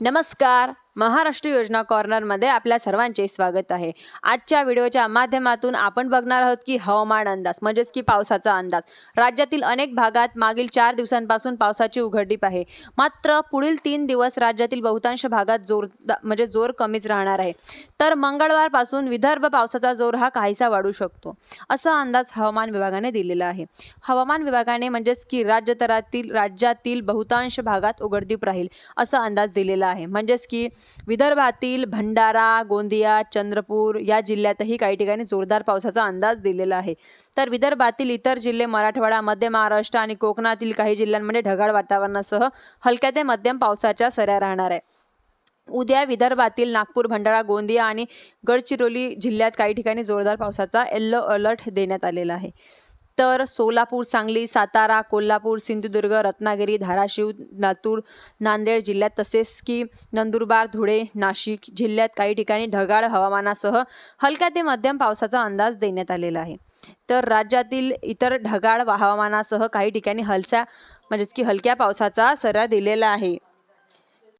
नमस्कार. महाराष्ट्र योजना कॉर्नरमध्ये आपल्या सर्वांचे स्वागत आहे. आजच्या व्हिडिओच्या माध्यमातून आपण बघणार आहोत की हवामान अंदाज म्हणजेच की पावसाचा अंदाज. राज्यातील अनेक भागात मागील चार दिवसांपासून पावसाची उघडीप आहे. मात्र पुढील तीन दिवस राज्यातील बहुतांश भागात जोर म्हणजे जोर कमीच राहणार आहे. तर मंगळवारपासून विदर्भ पावसाचा जोर हा काहीसा वाढू शकतो असा अंदाज हवामान विभागाने दिलेला आहे. हवामान विभागाने म्हणजेच की राज्यतरातील राज्यातील बहुतांश भागात उघडदीप राहील असा अंदाज दिलेला आहे. म्हणजेच की विदर्भातील भंडारा गोंदिया चंद्रपूर या जिल्ह्यातही काही ठिकाणी जोरदार पावसाचा अंदाज दिलेला आहे. तर विदर्भातील इतर जिल्हे मराठवाडा मध्य महाराष्ट्र आणि कोकणातील काही जिल्ह्यांमध्ये ढगाळ वातावरणासह हलक्या ते मध्यम पावसाच्या सऱ्या राहणार आहे. उद्या विदर्भातील नागपूर भंडारा गोंदिया आणि गडचिरोली जिल्ह्यात काही ठिकाणी जोरदार पावसाचा येल्लो अलर्ट देण्यात आलेला आहे. तर सोलापूर सांगली सातारा कोल्हापूर सिंधुदुर्ग रत्नागिरी धाराशिव लातूर नांदेड जिल्ह्यात तसेच की नंदुरबार धुळे नाशिक जिल्ह्यात काही ठिकाणी ढगाळ हवामानासह हलक्या ते मध्यम पावसाचा अंदाज देण्यात आलेला आहे. तर राज्यातील इतर ढगाळ हवामानासह काही ठिकाणी हलसा म्हणजेच की हलक्या पावसाचा सरा दिलेला आहे.